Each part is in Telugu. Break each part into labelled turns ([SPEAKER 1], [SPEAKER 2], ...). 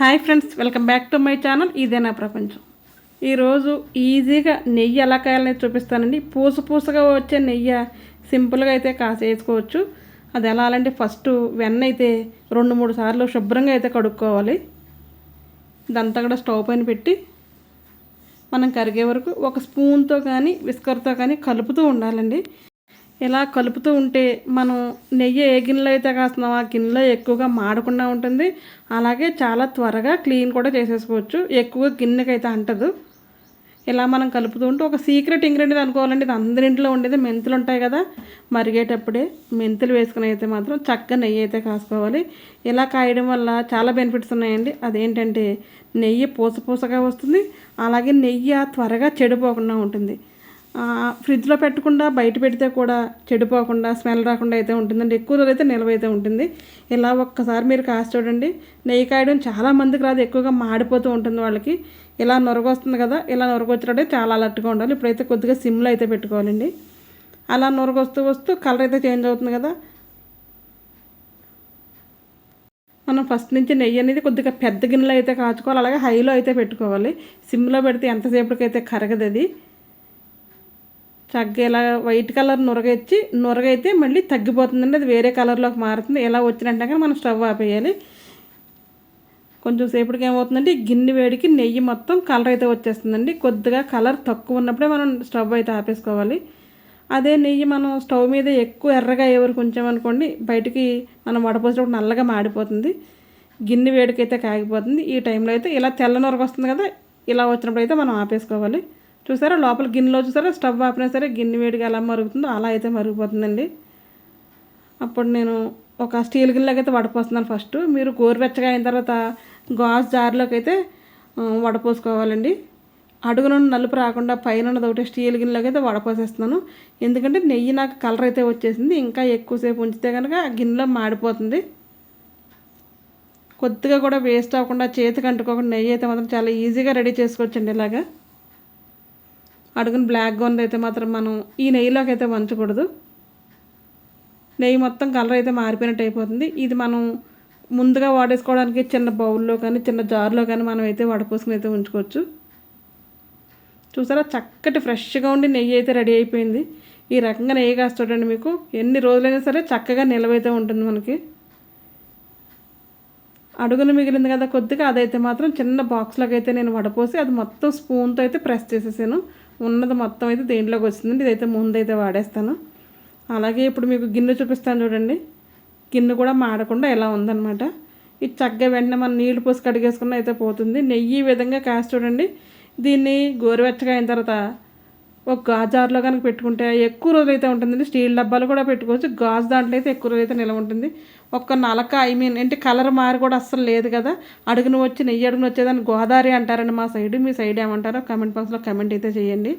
[SPEAKER 1] Hi friends welcome back to my channel. ఇదే నా ప్రపంచం. ఈరోజు ఈజీగా నెయ్యి ఎలా కాయాలని చూపిస్తానండి. పూస పూసగా వచ్చే నెయ్యి సింపుల్గా అయితే కాసి వేసుకోవచ్చు అది ఎలా అంటే ఫస్ట్ వెన్న అయితే రెండు మూడు సార్లు శుభ్రంగా అయితే కడుక్కోవాలి. ఇదంతా కూడా స్టవ్ పైన పెట్టి మనం కరిగే వరకు ఒక స్పూన్తో కానీ విస్కర్తో కానీ కలుపుతూ ఉండాలండి. ఇలా కలుపుతూ ఉంటే మనం నెయ్యి ఏ గిన్నెలో అయితే కాస్తున్నాం ఆ గిన్నెలో ఎక్కువగా మాడకుండా ఉంటుంది. అలాగే చాలా త్వరగా క్లీన్ కూడా చేసేసుకోవచ్చు. ఎక్కువ గిన్నెకైతే అయితే అంటదు. ఇలా మనం కలుపుతూ ఉంటే ఒక సీక్రెట్ ఇంగ్రీడియంట్ అనుకోవాలండి. ఇది అందరింట్లో ఉండేది. మెంతులు ఉంటాయి కదా. మరిగేటప్పుడే మెంతులు వేసుకుని అయితే మాత్రం చక్కగా నెయ్యి అయితే కాసుకోవాలి. ఇలా కాయడం వల్ల చాలా బెనిఫిట్స్ ఉన్నాయండి. అదేంటంటే నెయ్యి పూస పూసగా వస్తుంది. అలాగే నెయ్యి త్వరగా చెడిపోకుండా ఉంటుంది. ఫ్రిడ్జ్లో పెట్టకుండా బయట పెడితే కూడా చెడిపోకుండా స్మెల్ రాకుండా అయితే ఉంటుందండి. ఎక్కువ రోజులు అయితే నిల్వ అయితే ఉంటుంది. ఇలా ఒక్కసారి మీరు కాసి చూడండి. నెయ్యి కాయడం చాలా మందికి రాదు. ఎక్కువగా మాడిపోతూ ఉంటుంది వాళ్ళకి. ఇలా నొరగొస్తుంది కదా ఇలా నొరగొచ్చినట్టే చాలా అలర్ట్గా ఉండాలి. ఇప్పుడైతే కొద్దిగా సిమ్లో అయితే పెట్టుకోవాలండి. అలా నొరగొస్తూ వస్తూ కలర్ అయితే చేంజ్ అవుతుంది కదా. మనం ఫస్ట్ నుంచి నెయ్యి అనేది కొద్దిగా పెద్ద గిన్నెలో అయితే కాచుకోవాలి. అలాగే హైలో అయితే పెట్టుకోవాలి. సిమ్లో పెడితే ఎంతసేపటికైతే కరగదు అది. చక్కగా ఇలా వైట్ కలర్ నురగెచ్చి నురగైతే మళ్ళీ తగ్గిపోతుందండి. అది వేరే కలర్లోకి మారుతుంది. ఎలా వచ్చినట్టు మనం స్టవ్ ఆపేయాలి. కొంచెం సేపటికి ఏమవుతుందంటే గిన్నె వేడికి నెయ్యి మొత్తం కలర్ అయితే వచ్చేస్తుందండి. కొద్దిగా కలర్ తక్కువ ఉన్నప్పుడే మనం స్టవ్ అయితే ఆపేసుకోవాలి. అదే నెయ్యి మనం స్టవ్ మీద ఎక్కువ ఎర్రగా ఎవరు ఉంచామనుకోండి బయటికి మనం వడపోసినప్పుడు నల్లగా మాడిపోతుంది. గిన్నె వేడికైతే కాగిపోతుంది. ఈ టైంలో అయితే ఇలా తెల్ల నొరగ వస్తుంది కదా ఇలా వచ్చినప్పుడు అయితే మనం ఆపేసుకోవాలి. చూసారా? లోపల గిన్నెలో చూసారా? స్టవ్ ఆపినా సరే గిన్నె వేడిగా ఎలా మరుగుతుందో అలా అయితే మరిగిపోతుందండి. అప్పుడు నేను ఒక స్టీల్ గిన్నెలోకి అయితే వడపోస్తున్నాను ఫస్ట్. మీరు గోరువెచ్చగా అయిన తర్వాత గాజు జార్లోకి అయితే వడపోసుకోవాలండి. అడుగు నుండి నలుపు రాకుండా పైన ఒకటి స్టీల్ గిన్నెలోకి అయితే వడపోసేస్తున్నాను. ఎందుకంటే నెయ్యి నాకు కలర్ అయితే వచ్చేసింది. ఇంకా ఎక్కువసేపు ఉంచితే కనుక గిన్నెలో మాడిపోతుంది. కొద్దిగా కూడా వేస్ట్ అవ్వకుండా చేతికి అంటుకోకుండా నెయ్యి అయితే మాత్రం చాలా ఈజీగా రెడీ చేసుకోవచ్చండి ఇలాగా. అడుగున బ్లాక్గా ఉంది అయితే మాత్రం మనం ఈ నెయ్యిలోకి అయితే వంచకూడదు. నెయ్యి మొత్తం కలర్ అయితే మారిపోయినట్టు అయిపోతుంది. ఇది మనం ముందుగా వాడేసుకోవడానికి చిన్న బౌల్లో కానీ చిన్న జార్లో కానీ మనం అయితే వడపోసుకుని అయితే ఉంచుకోవచ్చు. చూసారా? చక్కటి ఫ్రెష్గా ఉండి నెయ్యి అయితే రెడీ అయిపోయింది. ఈ రకంగా నెయ్యి కాసి చూడండి మీకు. ఎన్ని రోజులైనా సరే చక్కగా నిలవైతే ఉంటుంది మనకి. అడుగులు మిగిలింది కదా కొద్దిగా అదైతే మాత్రం చిన్న బాక్స్లోకి అయితే నేను వడపోసి అది మొత్తం స్పూన్తో అయితే ప్రెస్ చేసేసాను. ఉన్నది మొత్తం అయితే దేంట్లోకి వచ్చిందండి. ఇదైతే ముందైతే వాడేస్తాను. అలాగే ఇప్పుడు మీకు గిన్నె చూపిస్తాను చూడండి. గిన్నె కూడా మాడకుండా ఎలా ఉందన్నమాట. ఇది చక్కగా వెంటనే మనం నీళ్ళు పోసి కడిగేసుకున్న అయితే పోతుంది. నెయ్యి ఈ విధంగా కాసి చూడండి. దీన్ని గోరువెచ్చగా అయిన తర్వాత ఒక గాజార్లో కనుక పెట్టుకుంటే ఎక్కువ రోజులు అయితే ఉంటుందండి. స్టీల్ డబ్బాలు కూడా పెట్టుకోవచ్చు. గాజు దాంట్లో అయితే ఎక్కువ రోజు అయితే నిలవ ఉంటుంది. ఒక్క నలక ఐ మీన్ ఏంటి కలర్ మారి కూడా అస్సలు లేదు కదా. అడుగును వచ్చి నెయ్యి అడుగును వచ్చేదాన్ని గోదావరి అంటారండి మా సైడ్. మీ సైడ్ ఏమంటారో కమెంట్ బాక్స్లో కమెంట్ అయితే చేయండి.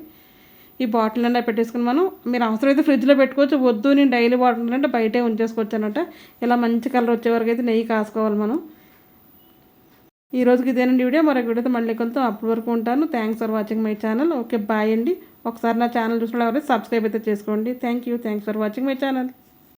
[SPEAKER 1] ఈ బాటిల్ అన్నా పెట్టేసుకుని మనం మీరు అవసరమైతే ఫ్రిడ్జ్లో పెట్టుకోవచ్చు. వద్దు నేను డైలీ వాటర్ అంటే బయటే ఉంచేసుకోవచ్చు అనమాట ఇలా మంచి కలర్ వచ్చే వరకు అయితే నెయ్యి కాసుకోవాలి మనం. ఈ రోజుకి ఇదేనండి వీడియో. మరొక వీడియోతో మళ్ళీ కొంత అప్పటి వరకు ఉంటాను. Thanks for watching my channel okay bye అండి. ఒకసారి నా ఛానల్ చూసిన ఎవరైతే సబ్స్క్రైబ్ అయితే చేసుకోండి. Thank you thanks for watching my channel